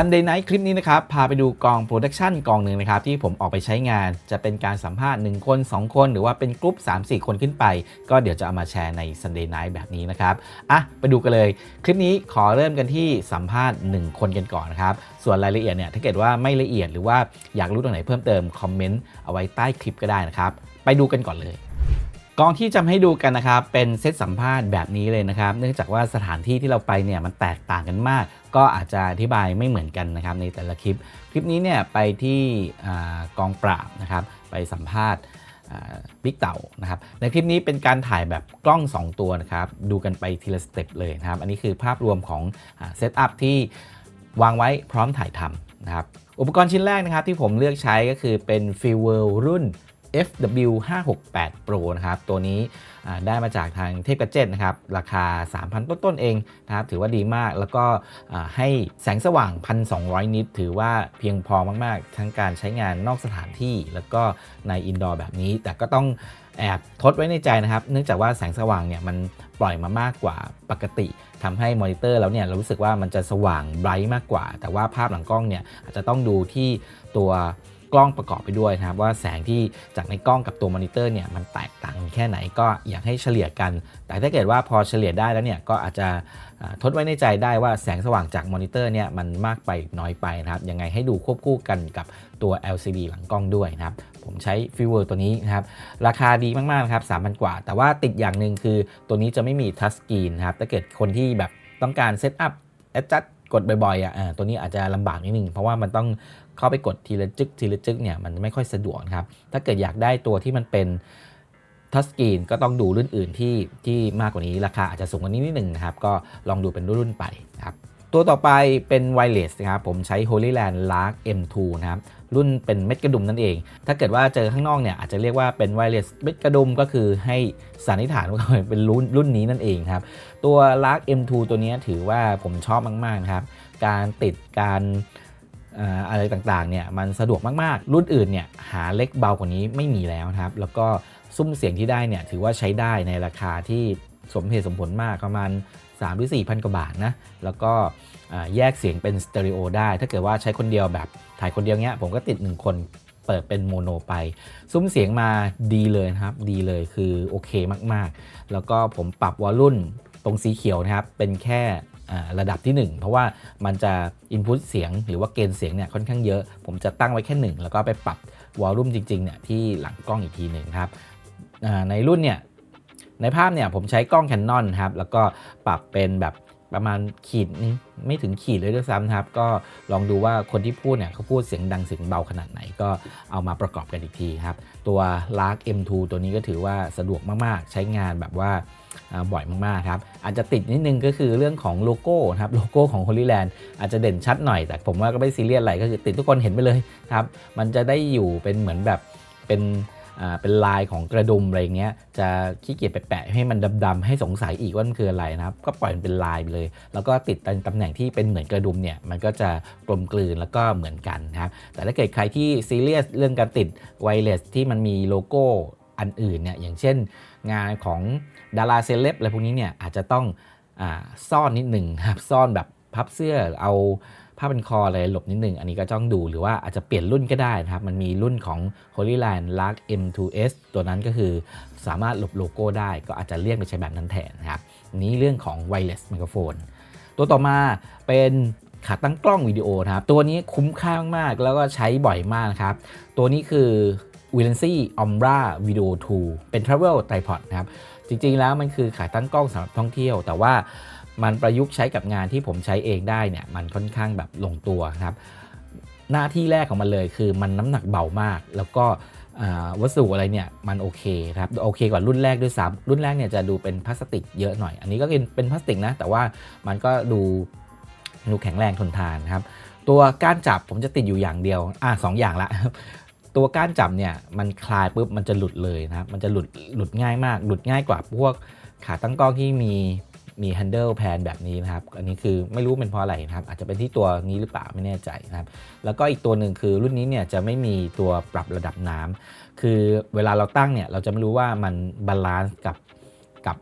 Sunday Night คลิปนี้นะครับ พาไปดูกองโปรดักชันกองหนึ่งนะครับ ที่ผมออกไปใช้งานจะเป็นการสัมภาษณ์ 1 คน 2 คน หรือว่าเป็นกลุ่ม3-4 คนขึ้นไป ก็เดี๋ยวจะเอามาแชร์ใน Sunday Night แบบนี้นะครับ อะ ไปดูกันเลย คลิปนี้ขอเริ่มกันที่สัมภาษณ์ 1 คนกันก่อนนะครับ ส่วนรายละเอียดเนี่ยถ้าเกิดว่าไม่ละเอียดหรือว่าอยากรู้ตรงไหนเพิ่มเติมคอมเมนต์เอาไว้ใต้คลิปก็ได้นะครับไปดูกันก่อนเลย กองที่จะให้ดูกันนะครับ เป็นเซตสัมภาษณ์แบบนี้เลยนะครับ เนื่องจากว่าสถานที่ที่เราไปเนี่ยมันแตกต่างกันมาก ก็อาจจะอธิบายไม่เหมือนกันนะครับในแต่ละคลิป คลิปนี้เนี่ยไปที่กองปราบนะครับ ไปสัมภาษณ์บิ๊กเต่านะครับ ในคลิปนี้เป็นการถ่ายแบบกล้อง 2 ตัวนะครับ ดูกันไปทีละสเต็ปเลยนะครับ อันนี้คือภาพรวมของเซตอัพที่วางไว้พร้อมถ่ายทำนะครับ อุปกรณ์ชิ้นแรกนะครับที่ผมเลือกใช้ก็คือเป็น f i w o r l รุ่น FW568 Pro นะครับ ตัวนี้ได้มาจากทางเทพกระเจ็ดนะครับ ราคา 3,000 ต้นๆเองนะครับ ถือว่าดีมาก แล้วก็ให้แสงสว่าง 1,200 นิต ถือว่าเพียงพอมากๆ ทั้งการใช้งานนอกสถานที่ แล้วก็ในอินดอร์แบบนี้ แต่ก็ต้องแอบทดไว้ในใจนะครับ เนื่องจากว่าแสงสว่างเนี่ยมันปล่อยมามากกว่าปกติทำให้มอนิเตอร์แล้วเนี่ยเรารู้สึกว่ามันจะสว่างไบรท์มากกว่า แต่ว่าภาพหลังกล้องเนี่ยอาจจะต้องดูที่ตัว กล้องประกอบไปด้วยนะครับว่าแสงที่จากในกล้องกับตัวมอนิเตอร์เนี่ยมันแตกต่างกันแค่ไหนก็อยากให้เฉลี่ยกัน แต่ถ้าเกิดว่าพอเฉลี่ยได้แล้วเนี่ยก็อาจจะทดไว้ในใจได้ว่าแสงสว่างจากมอนิเตอร์เนี่ยมันมากไปน้อยไปนะครับยังไงให้ดูควบคู่กันกับตัว LCD หลังกล้องด้วยนะครับผมใช้ฟิวเวอร์ตัวนี้นะครับราคาดีมากๆนะครับ3,000กว่า แต่ว่าติดอย่างหนึ่งคือตัวนี้จะไม่มีทัชสกรีนนะครับถ้าเกิดคนที่แบบต้องการเซตอัพแอดจัด กดบ่อยๆอะอ่าตัวนี้อาจจะลำบากนิดนึงเพราะว่ามันต้องเข้าไปกดทีละจึกทีละจึกเนี่ยมันไม่ค่อยสะดวกครับ ถ้าเกิดอยากได้ตัวที่มันเป็นทัสกีนก็ต้องดูรุ่นอื่นที่ที่มากกว่านี้ราคาอาจจะสูงกว่านี้นิดหนึ่งนะครับ ก็ลองดูเป็นรุ่นๆไปนะครับตัวต่อไปเป็นไวเลสนะครับผมใช้ Holyland Lark M2 นะครับรุ่นเป็นเม็ดกระดุมนั่นเอง ถ้าเกิดว่าเจอข้างนอกเนี่ยอาจจะเรียกว่าเป็นไวเลสเม็ดกระดุมก็คือให้สันนิษฐานว่าเป็นรุ่นรุ่นนี้นั่นเองครับ ตัว Lark M2 ตัวนี้ถือว่าผมชอบมากๆนะครับ การติดการอะไรต่างๆเนี่ยมันสะดวกมากๆ รุ่นอื่นเนี่ยหาเล็กเบากว่านี้ไม่มีแล้วนะครับ แล้วก็ซุ้มเสียงที่ได้เนี่ยถือว่าใช้ได้ในราคาที่สมเหตุสมผลมากประมาณ3หรือ4พันกว่าบาทนะ แล้วก็แยกเสียงเป็นสเตอริโอได้ ถ้าเกิดว่าใช้คนเดียวแบบถ่ายคนเดียวเนี้ยผมก็ติด 1 คนเปิดเป็นโมโนไป ซุ้มเสียงมาดีเลยครับ ดีเลยคือโอเคมากๆ แล้วก็ผมปรับวอลลุ่ม ตรงสีเขียวนะครับเป็นแค่ระดับที่ 1 เพราะว่ามันจะอินพุตเสียงหรือว่าเกณฑ์เสียงเนี่ยค่อนข้างเยอะ ผมจะตั้งไว้แค่ 1 แล้วก็ไปปรับวอลลุ่มจริงๆเนี่ยที่หลังกล้องอีกทีหนึ่งครับในรุ่นเนี่ยในภาพเนี่ยผมใช้กล้อง Canon ครับแล้วก็ปรับเป็นแบบประมาณขีดนึงไม่ถึงขีดเลยด้วยซ้ำครับก็ลองดูว่าคนที่พูดเนี่ยเขาพูดเสียงดังเสียงเบาขนาดไหนก็เอามาประกอบกันอีกทีครับตัว Lark M2 ตัวนี้ก็ถือว่าสะดวกมากๆ ใช้งานแบบว่า บ่อยมากๆครับ อาจจะติดนิดนึงก็คือเรื่องของโลโก้นะครับโลโก้ของ Holyland อาจจะเด่นชัดหน่อย แต่ผมว่าก็ไม่ซีเรียสอะไรก็คือติดทุกคนเห็นไปเลยครับมันจะได้อยู่เป็นเหมือนแบบเป็นอ่าเป็นลายของกระดุมอะไรเงี้ยจะขี้เกียจไปแปะให้มันดำๆให้สงสัยอีกว่ามันคืออะไรนะครับ ก็ปล่อยมันเป็นลายไปเลย แล้วก็ติดตำแหน่งที่เป็นเหมือนกระดุมเนี่ยมันก็จะกลมกลืนแล้วก็เหมือนกันนะครับแต่ถ้าเกิดใครที่ซีเรียสเรื่องการติดไวเลสที่มันมีโลโก้ อันอื่นเนี่ยอย่างเช่นงานของดาราเซเลบอะไรพวกนี้เนี่ยอาจจะต้องอซ่อนนิดหนึ่งครับซ่อนแบบพับเสื้อเอาผ้าเป็นคออะไรหลบนิดหนึ่งอันนี้ก็ต้องดูหรือว่าอาจจะเปลี่ยนรุ่นก็ได้นะครับ มันมีรุ่นของ Holyland Lark M2S ตัวนั้นก็คือสามารถหลบโลโก้ได้ ก็อาจจะเลี่ยงไปใช้แบบนั้นแทนนะครับนนี้เรื่องของ Wireless Microphone ตัวต่อมาเป็นขาตั้งกล้องวิดีโอนะครับ ตัวนี้คุ้มค่ามากๆ แล้วก็ใช้บ่อยมากนะครับ ตัวนี้คือ w i l e n c y Omra Video 2 เป็น Travel Tripod นะครับ จริงๆแล้วมันคือขาตั้งกล้องสำหรับท่องเที่ยว แต่ว่ามันประยุกต์ใช้กับงานที่ผมใช้เองได้เนี่ยมันค่อนข้างแบบลงตัวครับ หน้าที่แรกของมันเลยคือมันน้ำหนักเบามาก แล้วก็วัสดุอะไรเนี่ยมันโอเคครับโอเคกว่ารุ่นแรกด้วยซ้ำรุ่นแรกเนี่ยจะดูเป็นพลาสติกเยอะหน่อย อันนี้ก็เป็นเป็นพลาสติกนะ แต่ว่ามันก็ดูดูแข็งแรงทนทานครับตัวก้านจับผมจะติดอยู่อย่างเดียวอะสองอย่างละ ตัวก้านจับเนี่ยมันคลายปุ๊บมันจะหลุดเลยนะครับมันจะหลุดหลุดง่ายมาก หลุดง่ายกว่าพวกขาตั้งกล้องที่มีมีแฮนเดิลแพนแบบนี้นะครับ อันนี้คือไม่รู้เป็นเพราะอะไรนะครับ อาจจะเป็นที่ตัวนี้หรือเปล่าไม่แน่ใจนะครับ แล้วก็อีกตัวหนึ่งคือรุ่นนี้เนี่ยจะไม่มีตัวปรับระดับน้ำคือเวลาเราตั้งเนี่ยเราจะไม่รู้ว่ามันบาลานซ์กับกับ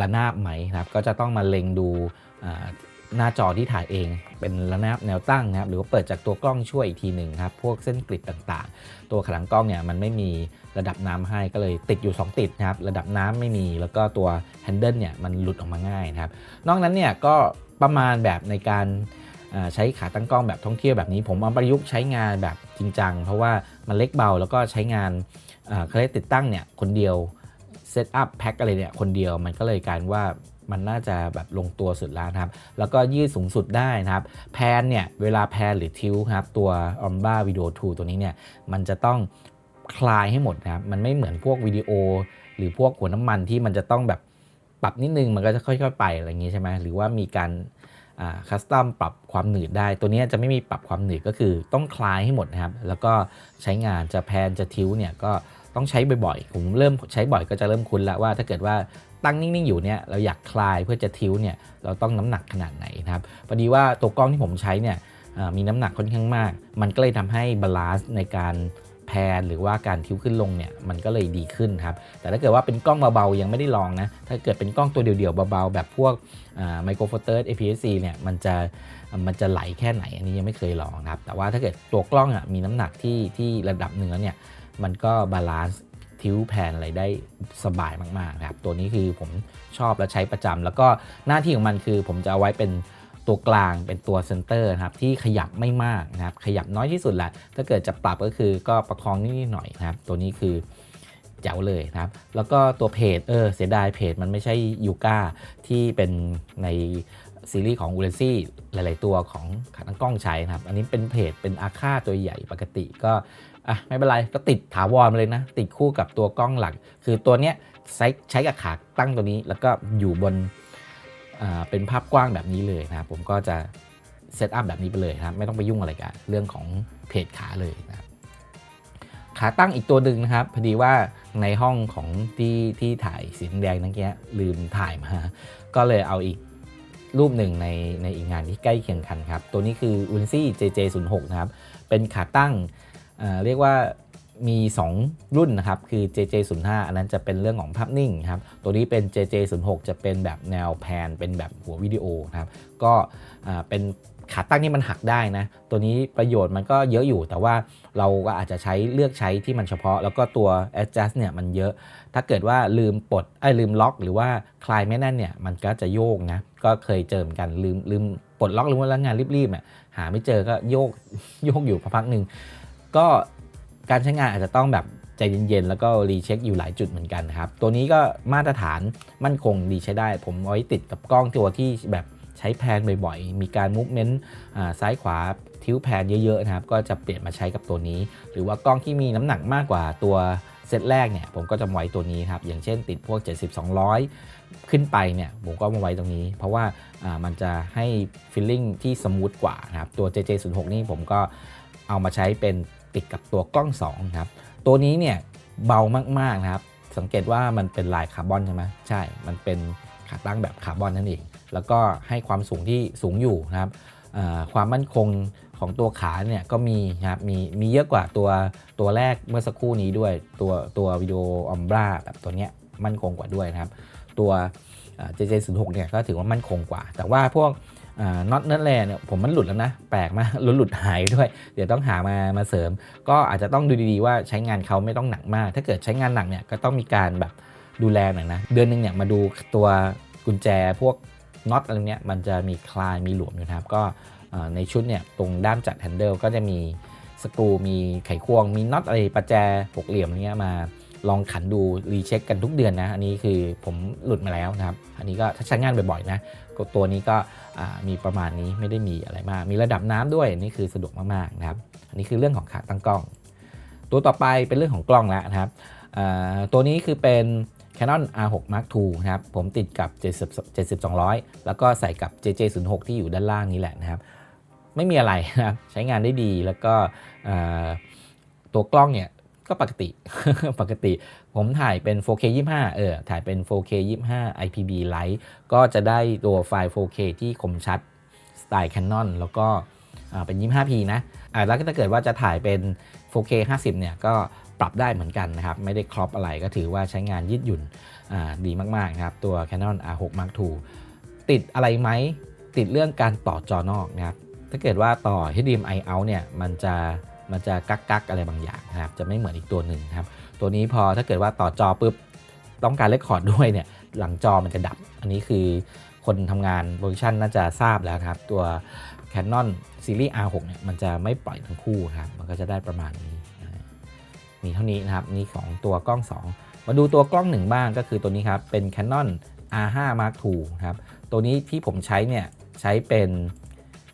ระนาบไหมนะครับ ก็จะต้องมาเล็งดูอ่า หน้าจอที่ถ่ายเองเป็นระนาบแนวตั้งนะครับหรือว่าเปิดจากตัวกล้องช่วยอีกทีหนึ่งครับพวกเส้นกริดต่างๆ ตัวขลังกล้องเนี่ยมันไม่มีระดับน้ำให้ก็เลยติดอยู่ 2 ติดนะครับระดับน้ำไม่มีแล้วก็ตัวแฮนเดิลเนี่ยมันหลุดออกมาง่ายนะครับนอกนั้นเนี่ยก็ประมาณแบบในการใช้ขาตั้งกล้องแบบท่องเที่ยวแบบนี้ ผมเอาประยุกต์ใช้งานแบบจริงจังเพราะว่ามันเล็กเบาแล้วก็ใช้งานเขาเรียกติดตั้งเนี่ยคนเดียวเซตอัพแพ็คอะไรเนี่ยคนเดียวมันก็เลยกลารว่า มันน่าจะแบบลงตัวสุดแล้วนะครับ แล้วก็ยืดสูงสุดได้นะครับ แพนเนี่ย เวลาแพนหรือทิวครับ ตัว o m b a Video 2 ตัวนี้เนี่ย มันจะต้องคลายให้หมดนะครับ มันไม่เหมือนพวกวิดีโอ หรือพวกหัวน้ำมันที่มันจะต้องแบบปรับนิดนึง มันก็จะค่อยๆ ไปอะไรอย่างงี้ใช่ไหมหรือว่ามีการคัสตอมปรับความหนืดได้ ตัวนี้จะไม่มีปรับความหนืดก็คือต้องคลายให้หมดนะครับ แล้วก็ใช้งานจะแพนจะทิวเนี่ยก็ต้องใช้บ่อยๆ ผมเริ่มใช้บ่อยก็จะเริ่มคุ้นแล้วว่าถ้าเกิดว่า ตั้งนิ่งๆอยู่เนี่ยเราอยากคลายเพื่อจะทิ้วเนี่ยเราต้องน้ำหนักขนาดไหนนะครับพอดีว่าตัวกล้องที่ผมใช้เนี่ยมีน้ำหนักค่อนข้างมาก มันก็เลยทำให้บาลานซ์ในการแพนหรือว่าการทิ้วขึ้นลงเนี่ยมันก็เลยดีขึ้นครับแต่ถ้าเกิดว่าเป็นกล้องเบาๆยังไม่ได้ลองนะถ้าเกิดเป็นกล้องตัวเดียวๆเบาๆแบบพวกไมโครโฟเตอร์ APS-C เนี่ยมันจะมันจะไหลแค่ไหนอันนี้ยังไม่เคยลองครับแต่ว่าถ้าเกิดตัวกล้องอะมีน้ำหนักที่ที่ระดับหนึ่งแล้วเนี่ยมันก็บาลานซ์ ทิวแพนอะไรได้สบายมากๆนะครับตัวนี้คือผมชอบและใช้ประจำแล้วก็หน้าที่ของมันคือผมจะเอาไว้เป็นตัวกลางเป็นตัวเซนเตอร์นะครับที่ขยับไม่มากนะครับขยับน้อยที่สุดแหละถ้าเกิดจะปรับก็คือก็ประคองนิดหน่อยนะครับตัวนี้คือแจ๋วเลยนะครับ แล้วก็ตัวเพจ เออ เสียดายเพจมันไม่ใช่ยูก้าที่เป็นในซีรีส์ของอูเลซี่หลาย ๆ ตัวของขาตั้งกล้องใช้นะครับ อันนี้เป็นเพจเป็นอาค่าตัวใหญ่ปกติก็ อะไม่เป็นไรก็ติดถาวรมาเลยนะ ติดคู่กับตัวกล้องหลัก คือตัวเนี้ยใช้ใช้กับขาตั้งตัวนี้ แล้วก็อยู่บนเป็นภาพกว้างแบบนี้เลยนะครับผมก็จะเซตอัพแบบนี้ไปเลยนะครับไม่ต้องไปยุ่งอะไรกับเรื่องของเพจขาเลยนะครับขาตั้งอีกตัวหนึ่งนะครับ พอดีว่าในห้องของที่ที่ถ่ายสีแดงนั่นแกลืมถ่ายมา ก็เลยเอาอีกรูปหนึ่งในในอีกงานที่ใกล้เคียงกันครับ ตัวนี้คือ u n c i JJ06 นะครับ เป็นขาตั้ง เรียกว่ามี 2 รุ่นนะครับ คือ JJ05 อันนั้นจะเป็นเรื่องของภาพนิ่งครับ ตัวนี้เป็น JJ06 จะเป็นแบบแนวแพน เป็นแบบหัววิดีโอครับ ก็เป็นขาตั้งที่มันหักได้นะ ตัวนี้ประโยชน์มันก็เยอะอยู่ แต่ว่าเราก็อาจจะใช้เลือกใช้ที่มันเฉพาะ แล้วก็ตัว adjust เนี่ยมันเยอะ ถ้าเกิดว่าลืมปลดไอ้ลืมล็อก หรือว่าคลายไม่แน่นเนี่ย มันก็จะโยกนะ ก็เคยเจอเหมือนกัน ลืมลืมปลดล็อกหรือว่าแล้วงานรีบๆอะหาไม่เจอก็โยกโยกอยู่พักหนึ่ง ก็การใช้งานอาจจะต้องแบบใจเย็นๆ แล้วก็รีเช็คอยู่หลายจุดเหมือนกันครับ ตัวนี้ก็มาตรฐานมั่นคงดีใช้ได้ ผมไว้ติดกับกล้องตัวที่แบบใช้แพนบ่อยๆ มีการมูฟเมนต์ซ้ายขวาทิ้วแพนเยอะๆนะครับ ก็จะเปลี่ยนมาใช้กับตัวนี้ หรือว่ากล้องที่มีน้ำหนักมากกว่าตัวเซตแรกเนี่ยผมก็จะไว้ตัวนี้ครับ อย่างเช่นติดพวก70-200 ขึ้นไปเนี่ยผมก็มาไว้ตรงนี้ เพราะว่ามันจะให้ฟีลลิ่งที่สมูทกว่านะครับ ตัว JJ06 นี่ผมก็เอามาใช้เป็น ติดกับตัวกล้อง2ครับตัวนี้เนี่ยเบามากๆนะครับ สังเกตว่ามันเป็นลายคาร์บอนใช่ไหมใช่ มันเป็นขาตั้งแบบคาร์บอนนั่นเอง แล้วก็ให้ความสูงที่สูงอยู่นะครับความมั่นคงของตัวขาเนี่ยก็มีนะครับมีมีเยอะกว่าตัวตัวแรกเมื่อสักครู่นี้ด้วย ตัวตัววิดีโออัมบราแบบตัวเนี้ยมั่นคงกว่าด้วยนะครับ ตัว JJ06 เนี่ยก็ถือว่ามั่นคงกว่า แต่ว่าพวก น็อตเนื้อแร่เนี่ยผมมันหลุดแล้วนะ แปลกมากหลุดหลุดหายด้วย เดี๋ยวต้องหามามาเสริม ก็อาจจะต้องดูดีๆว่าใช้งานเขาไม่ต้องหนักมาก ถ้าเกิดใช้งานหนักเนี่ยก็ต้องมีการแบบดูแลหน่อยนะ เดือนหนึ่งเนี่ยมาดูตัวกุญแจพวกน็อตอะไรเนี้ยมันจะมีคลายมีหลวมอยู่ครับก็ในชุดเนี่ยตรงด้ามจัดแฮนเดิลก็จะมีสกรูมีไขควง มีน็อตอะไรประแจหกเหลี่ยมเนี้ยมา ลองขันดูรีเช็คกันทุกเดือนนะ อันนี้คือผมหลุดมาแล้วนะครับ อันนี้ก็ถ้าใช้งานบ่อยๆนะตัวนี้ก็มีประมาณนี้ไม่ได้มีอะไรมาก มีระดับน้ำด้วยนี่คือสะดวกมากๆนะครับ อันนี้คือเรื่องของขาตั้งกล้อง ตัวต่อไปเป็นเรื่องของกล้องแล้วนะครับตัวนี้คือเป็น Canon R6 Mark II นะครับ ผมติดกับ 70 200 แล้วก็ใส่กับ JJ06 ที่อยู่ด้านล่างนี้แหละนะครับ ไม่มีอะไรนะครับ ใช้งานได้ดี แล้วก็ตัวกล้องเนี่ย ก็ปกติปกติ ผมถ่ายเป็น 4K 25 เออ ถ่ายเป็น 4K 25 IPB Light ก็จะได้ตัวไฟล์ 4K ที่คมชัดสไตล์ Canon แล้วก็เป็น 25p นะอ่าแล้วก็ถ้าเกิดว่าจะถ่ายเป็น 4K 50 เนี่ย ก็ปรับได้เหมือนกันนะครับ ไม่ได้ครอปอะไรก็ถือว่าใช้งานยืดหยุ่นดีมากๆนะครับ ตัว Canon R6 Mark II ติดอะไรไหม ติดเรื่องการต่อจอนอกนะครับ ถ้าเกิดว่าต่อ HDMI out เนี่ย มันจะ มันจะกักกักอะไรบางอย่างนะครับ จะไม่เหมือนอีกตัวหนึ่งครับ ตัวนี้พอถ้าเกิดว่าต่อจอปุ๊บต้องการเลคคอร์ดด้วยเนี่ยหลังจอมันจะดับ อันนี้คือคนทำงานโปรดักชันน่าจะทราบแล้วครับ ตัว Canon Series R6 เนี่ยมันจะไม่ปล่อยทั้งคู่ครับ มันก็จะได้ประมาณนี้นะมีเท่านี้นะครับนี่ของตัวกล้อง 2 มาดูตัวกล้องหนึ่งบ้างก็คือตัวนี้ครับ เป็น Canon R5 Mark II ครับ ตัวนี้ที่ผมใช้เนี่ยใช้เป็น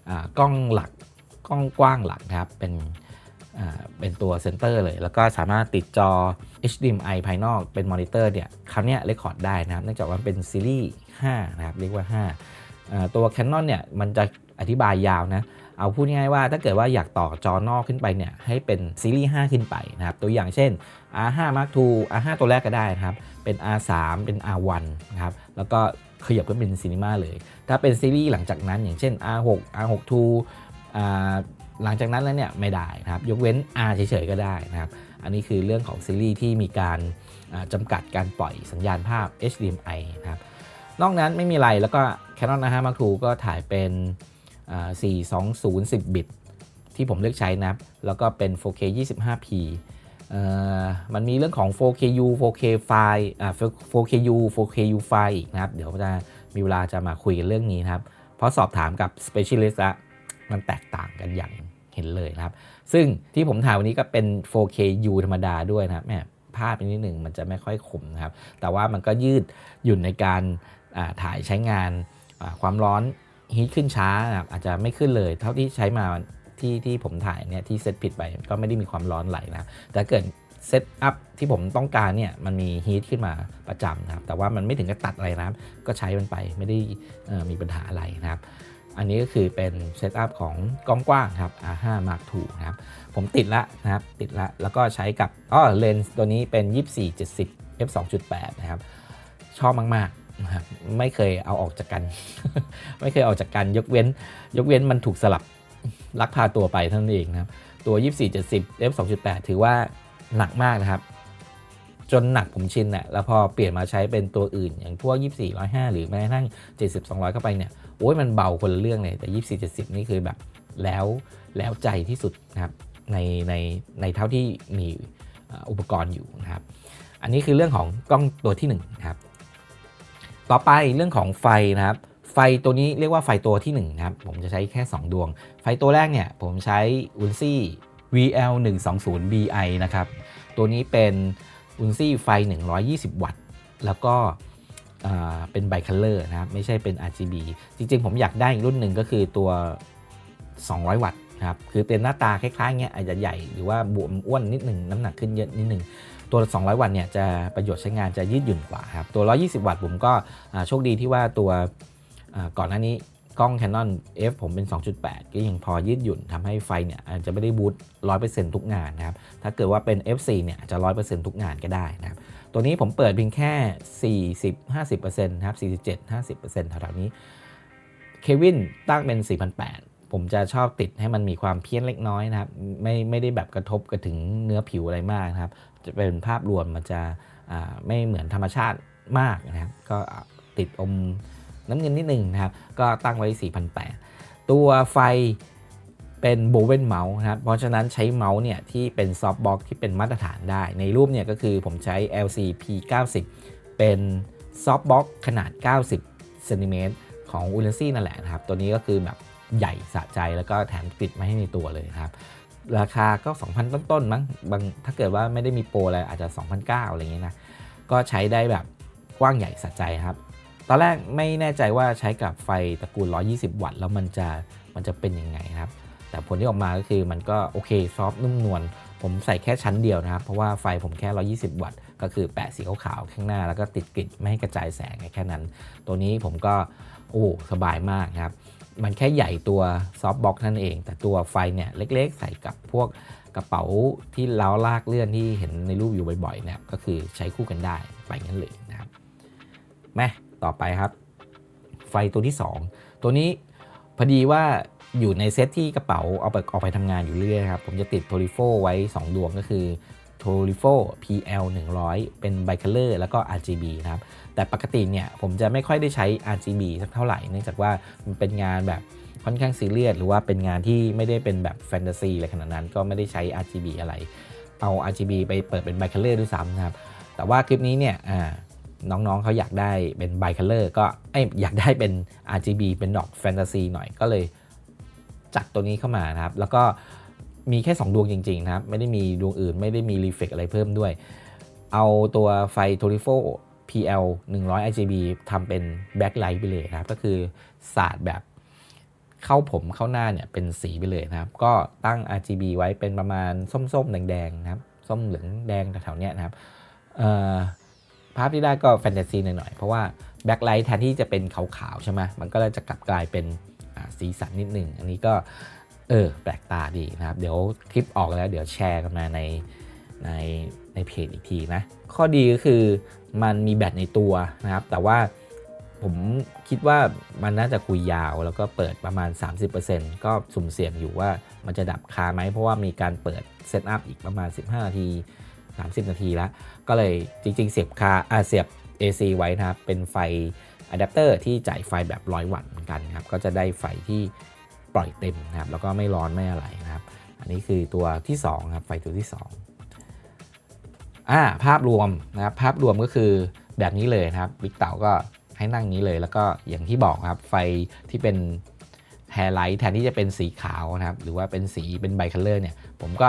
อ่ากล้องหลักกล้องกว้างหลักครับ เป็น เป็นตัวเซนเตอร์เลย แล้วก็สามารถติดจอ HDMI ภายนอกเป็นมอนิเตอร์เนี่ยคราวนี้เรคคอร์ดได้นะครับเนื่องจากว่าเป็นซีรีส์5นะครับเรียกว่า 5 ตัว Canon เนี่ยมันจะอธิบายยาวนะเอาพูดง่ายว่าถ้าเกิดว่าอยากต่อจอนอกขึ้นไปเนี่ยให้เป็นซีรีส์ 5 ขึ้นไปนะครับ ตัวอย่างเช่น R5 Mark II R5 ตัวแรกก็ได้นะครับ เป็น R3 เป็น R1 นะครับ แล้วก็ขยับขึ้นเป็นซีนีมาเลย ถ้าเป็นซีรีส์หลังจากนั้นอย่างเช่น R6 R6 II หลังจากนั้นแล้วเนี่ยไม่ได้นะครับยกเว้น R เฉยๆก็ได้นะครับ อันนี้คือเรื่องของซีรีส์ที่มีการจำกัดการปล่อยสัญญาณภาพ HDMI นะครับนอกนั้นไม่มีอะไรแล้วก็ Canon R5 Mark II ก็ถ่ายเป็น 420 10 บิต ที่ผมเลือกใช้นะครับ แล้วก็เป็น 4K 25p มันมีเรื่องของ 4KU 4K ไฟล์ 4KU 4KU ไฟล์อีกนะครับ เดี๋ยวจะมีเวลาจะมาคุยกันเรื่องนี้นะครับ เพราะสอบถามกับ specialist และ มันแตกต่างกันอย่างเห็นเลยนะครับ ซึ่งที่ผมถ่ายวันนี้ก็เป็น 4KU ธรรมดาด้วยนะครับแม่ภาพนิดหนึ่งมันจะไม่ค่อยคมนะครับ แต่ว่ามันก็ยืดหยุ่นในการถ่ายใช้งานความร้อนฮีทขึ้นช้านะครับอาจจะไม่ขึ้นเลย เท่าที่ใช้มาที่ที่ผมถ่ายเนี่ยที่เซตผิดไปก็ไม่ได้มีความร้อนไหลนะแต่เกิดเซตอัพที่ผมต้องการเนี่ยมันมีฮีทขึ้นมาประจำนะครับแต่ว่ามันไม่ถึงกับตัดอะไรนะก็ใช้มันไปไม่ได้มีปัญหาอะไรนะครับ อันนี้ก็คือเป็นเซตอัพของกล้องกว้างครับ R5 Mark II นะครับ ผมติดละนะครับ ติดละ แล้วก็ใช้กับอ้อเลนส์ตัวนี้เป็น 24 70 f 2.8 นะครับ ชอบมากๆนะครับไม่เคยเอาออกจากกัน ไม่เคยออกจากกัน ยกเว้น ยกเว้นมันถูกสลับลักพาตัวไปเท่านั้นเองนะครับ ตัว 24 70 f 2.8 ถือว่าหนักมากนะครับ จนหนักผมชินแหละแล้วพอเปลี่ยนมาใช้เป็นตัวอื่น อย่างพวก 24 105 หรือแม้กระทั่ง 70 200 เข้าไปเนี่ยโอ้ยมันเบาคนละเรื่องเลยแต่24 70นี่คือแบบแล้วแล้วใจที่สุดนะครับในในในเท่าที่มีอุปกรณ์อยู่นะครับ อันนี้คือเรื่องของกล้องตัวที่1นนะครับ ต่อไปเรื่องของไฟนะครับ ไฟตัวนี้เรียกว่าไฟตัวที่1นะครับ ผมจะใช้แค่ 2 ดวง ไฟตัวแรกเนี่ยผมใช้ u n c i VL 120 BI นะครับ ตัวนี้เป็น u n c i ไฟ 120 วัตต์ แล้วก็ เป็นไบคัลเลอร์นะครับไม่ใช่เป็น RGB จริงๆ ผมอยากได้อีกรุ่นหนึ่งก็คือตัว 200 วัตต์นะครับคือเป็นหน้าตาคล้ายๆเงี้ยอาจจะใหญ่หรือว่าบวมอ้วนนิดหนึ่งน้ำหนักขึ้นเยอะนิดหนึ่งตัว 200 วัตต์เนี่ยจะประโยชน์ใช้งานจะยืดหยุ่นกว่าครับตัว 120 วัตต์ผมก็โชคดีที่ว่าตัวก่อนหน้านี้กล้อง Canon F ผมเป็น 2.8 ก็ยังพอยืดหยุ่นทำให้ไฟเนี่ยอาจจะไม่ได้บูต100%ทุกงานนะครับถ้าเกิดว่าเป็น F4 เนี่ยจจะ100%ทุกงานก็ได้นะครับ ตัวนี้ผมเปิดเพียงแค่ 40 50%นะครับ 47 50%แถวๆนี้ เควินตั้งเป็น 4,800 ผมจะชอบติดให้มันมีความเพี้ยนเล็กน้อยนะครับ ไม่ไม่ได้แบบกระทบกระถึงเนื้อผิวอะไรมากนะครับ จะเป็นภาพรวมมันจะไม่เหมือนธรรมชาติมากนะครับ ก็ติดอมน้ำเงินนิดนึงนะครับ ก็ตั้งไว้ 4,800 ตัวไฟ เป็นโบเวนเมาส์นะครับ เพราะฉะนั้นใช้เมาส์เนี่ยที่เป็นซอฟต์บ็อกที่เป็นมาตรฐานได้ ในรูปเนี่ยก็คือผมใช้ LCP 90 เป็นซอฟต์บ็อกขนาด 90เซนติเมตรของ u l นซี่นั่นแหละนะครับ ตัวนี้ก็คือแบบใหญ่สะใจแล้วก็แถมติดมาให้ในตัวเลยครับ ราคาก็ 2,000 ต้นๆมั้งบางถ้าเกิดว่าไม่ได้มีโปรอะไรอาจจะ 2,900 อะไรอย่างเงี้ยนะ ก็ใช้ได้แบบกว้างใหญ่สะใจครับ ตอนแรกไม่แน่ใจว่าใช้กับไฟตระกูล 120 วัตต์แล้วมันจะมันจะเป็นยังไงครับ แต่ผลที่ออกมาก็คือมันก็โอเคซอฟนุ่มนวลผมใส่แค่ชั้นเดียวนะครับ เพราะว่าไฟผมแค่ 120 วัตต์ ก็คือแปะสีขาวๆข้างหน้า แล้วก็ติดกริดไม่ให้กระจายแสงแค่นั้น ตัวนี้ผมก็โอ้สบายมากครับ มันแค่ใหญ่ตัวซอฟบ็อกนั่นเอง แต่ตัวไฟเนี่ยเล็กๆ ใส่กับพวกกระเป๋าที่เล้าลากเลื่อนที่เห็นในรูปอยู่บ่อยๆเนี่ยก็คือใช้คู่กันได้ไปงั้นเลยนะครับแม่ต่อไปครับ ไฟตัวที่ 2 ตัวนี้พอดีว่า อยู่ในเซตที่กระเป๋าเอาไปออกไปทำงานอยู่เรื่อยครับ ผมจะติดโพลิโฟไว้ 2 ดวงก็คือ t o r i f o PL 100 เป็น Bicolor แล้วก็ RGB นะครับ แต่ปกติเนี่ยผมจะไม่ค่อยได้ใช้ RGB สักเท่าไหร่ เนื่องจากว่ามันเป็นงานแบบค่อนข้างซีเรียสหรือว่าเป็นงานที่ไม่ได้เป็นแบบแฟนตาซีอะไรขนาดนั้นก็ไม่ได้ใช้ RGB อะไร เอา RGB ไปเปิดเป็น Bicolor ด้วยซ้ำนะครับ แต่ว่าคลิปนี้เนี่ยน้องๆเขาอยากได้เป็น Bicolor ก็เอ้ยอยากได้เป็น RGB เป็นดอกแฟนตาซีหน่อยก็เลย จัดตัวนี้เข้ามานะครับ แล้วก็มีแค่ 2 ดวงจริงๆนะครับ ไม่ได้มีดวงอื่นไม่ได้มีรีเฟกอะไรเพิ่มด้วย เอาตัวไฟ t o r i f o PL 100 RGB ทำเป็น backlight ไปเลยนะครับ ก็คือสาดแบบเข้าผมเข้าหน้าเนี่ยเป็นสีไปเลยนะครับ ก็ตั้ง RGB ไว้เป็นประมาณส้มๆ แดงๆนะครับ ส้มเหลืองแดงแถวๆเนี้ยนะครับภาพที่ได้ก็แฟนตาซีหน่อยๆ เพราะว่าแบ็คไลท์แทนที่จะเป็นขาวๆ ใช่ไหมมันก็เลยจะกลับกลายเป็น สีสันนิดหนึ่ง อันนี้ก็เออแปลกตาดีนะครับ เดี๋ยวคลิปออกแล้วเดี๋ยวแชร์กันมาในในในเพจอีกทีนะ ข้อดีก็คือมันมีแบตในตัวนะครับ แต่ว่าผมคิดว่ามันน่าจะคุยยาวแล้วก็เปิดประมาณ 30%ก็สุ่มเสี่ยงอยู่ว่ามันจะดับคาไหม เพราะว่ามีการเปิดเซตอัพอีกประมาณ 15 นาที 30 นาทีแล้ว ก็เลยจริงๆ เสียบคาอ่าเสียบ AC ไว้นะครับ เป็นไฟ อะแดปเตอร์ที่จ่ายไฟแบบ 100 วัตต์เหมือนกันครับก็จะได้ไฟที่ปล่อยเต็มนะครับแล้วก็ไม่ร้อนไม่อะไรนะครับอันนี้คือตัวที่2ครับไฟตัวที่2อ่าภาพรวมนะครับภาพรวมก็คือแบบนี้เลยนะครับบิ๊กเต๋าก็ให้นั่งนี้เลย แล้วก็อย่างที่บอกครับไฟที่เป็นแฮไลท์แทนที่จะเป็นสีขาวนะครับหรือว่าเป็นสีเป็นไบคัลเลอร์เนี่ยผมก็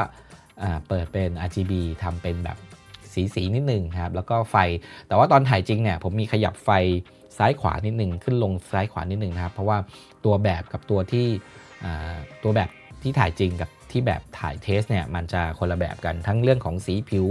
อ่าเปิดเป็น RGB ทำเป็นแบบสีสีนิดนึงครับแล้วก็ไฟแต่ว่าตอนถ่ายจริงเนี่ยผมมีขยับไฟ ซ้ายขวานิดหนึ่งขึ้นลงซ้ายขวานิดหนึ่งนะครับ เพราะว่าตัวแบบกับตัวที่ตัวแบบที่ถ่ายจริงกับที่แบบถ่ายเทสเนี่ยมันจะคนละแบบกันทั้งเรื่องของสีผิว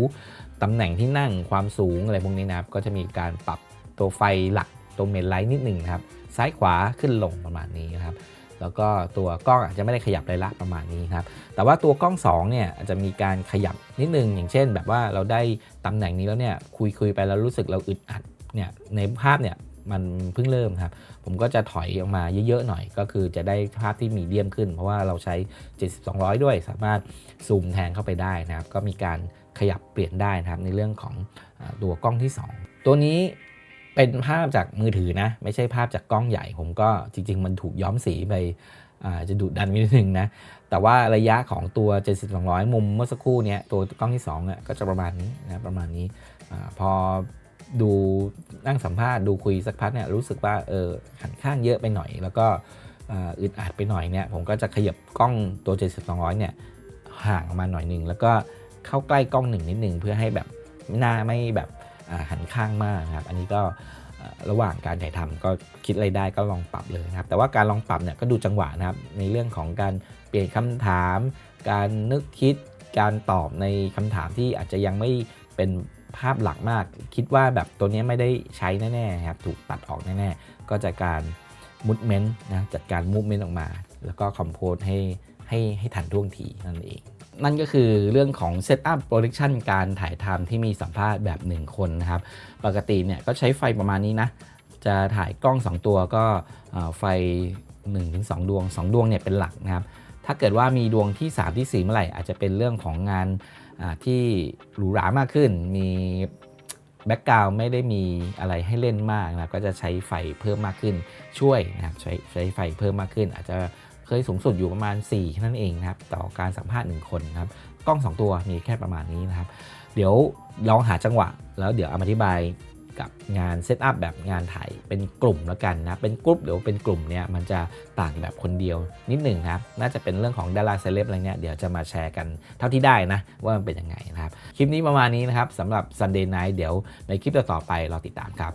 ตำแหน่งที่นั่งความสูงอะไรพวกนี้นะครับ ก็จะมีการปรับตัวไฟหลักตัวเมนไลท์นิดหนึ่งครับ ซ้ายขวาขึ้นลงประมาณนี้นะครับ แล้วก็ตัวกล้องอาจจะไม่ได้ขยับเลยละประมาณนี้ครับ แต่ว่าตัวกล้อง2เนี่ยอาจจะมีการขยับนิดนึง อย่างเช่น แบบว่าเราได้ตำแหน่งนี้แล้วเนี่ยคุยคุยไปแล้วรู้สึกเราอึดอัดเนี่ยในภาพเนี่ย มันเพิ่งเริ่มครับ ผมก็จะถอยออกมาเยอะๆหน่อย ก็คือจะได้ภาพที่มีเดียมขึ้น เพราะว่าเราใช้ 7200 ด้วย สามารถซูมแทนเข้าไปได้นะครับ ก็มีการขยับเปลี่ยนได้นะครับ ในเรื่องของอตัวกล้องที่ 2 ตัวนี้เป็นภาพจากมือถือนะ ไม่ใช่ภาพจากกล้องใหญ่ ผมก็จริง ๆ มันถูกย้อมสีไปจะดุดันนิดนึงนะ แต่ว่าระยะของตัว 7200 มุมเมื่อสักครู่เนี้ยตัวกล้องที่2เนี่ยก็จะประมาณนี้นะประมาณนี้อพอ ดูนั่งสัมภาษณ์ดูคุยสักพักเนี่ยรู้สึกว่าเออหันข้างเยอะไปหน่อย แล้วก็อึดอัดไปหน่อยเนี่ยผมก็จะขยับกล้องตัว7200เนี่ยห่างออกมาหน่อยหนึ่งแล้วก็เข้าใกล้กล้องหนึ่งนิดหนึ่งเพื่อให้แบบหน้าไม่แบบหันข้างมากนะครับ อันนี้ก็ระหว่างการถ่ายทำก็คิดอะไรได้ก็ลองปรับเลยนะครับ แต่ว่าการลองปรับเนี่ยก็ดูจังหวะนะครับ ในเรื่องของการเปลี่ยนคำถาม การนึกคิด การตอบในคำถามที่อาจจะยังไม่เป็น ภาพหลักมาก คิดว่าแบบตัวนี้ไม่ได้ใช้แน่ๆครับถูกตัดออกแน่ๆ ก็จะการมุดเมนต์นะจัดการมูฟเมนต์ออกมา แล้วก็คอมโพสให้ให้ให้ทันท่วงทีนั่นเอง นั่นก็คือเรื่องของ Setup Production การถ่ายทำที่มีสัมภาษณ์แบบ 1 คนนะครับ ปกติเนี่ยก็ใช้ไฟประมาณนี้นะ จะถ่ายกล้อง 2 ตัวก็เอ่อไฟ 1-2 ดวง 2 ดวงเนี่ยเป็นหลักนะครับ ถ้าเกิดว่ามีดวงที่ 3 ที่ 4 เมื่อไหร่อาจจะเป็นเรื่องของงาน ที่หรูหรามากขึ้น มีแบ็กกราวไม่ได้มีอะไรให้เล่นมากนะก็จะใช้ไฟเพิ่มมากขึ้นช่วยนะครับใช้ใช้ไฟเพิ่มมากขึ้น อาจจะเคยสูงสุดอยู่ประมาณ4แค่นั้นเองนะครับต่อการสัมภาษณ์ 1 คนนะครับกล้อง 2 ตัวมีแค่ประมาณนี้นะครับ เดี๋ยวลองหาจังหวะ แล้วเดี๋ยวอธิบาย กับงานเซตอัพแบบงานถ่ายเป็นกลุ่มแล้วกันนะ เป็นกลุ่มเดี๋ยวเป็นกลุ่มเนี่ยมันจะต่างแบบคนเดียวนิดหนึ่งนะครับน่าจะเป็นเรื่องของดาราเซเลบอะไรเนี่ยเดี๋ยวจะมาแชร์กันเท่าที่ได้นะ ว่ามันเป็นยังไงนะครับ คลิปนี้ประมาณนี้นะครับสำหรับ Sunday Night เดี๋ยวในคลิปต่อๆไปเราติดตามครับ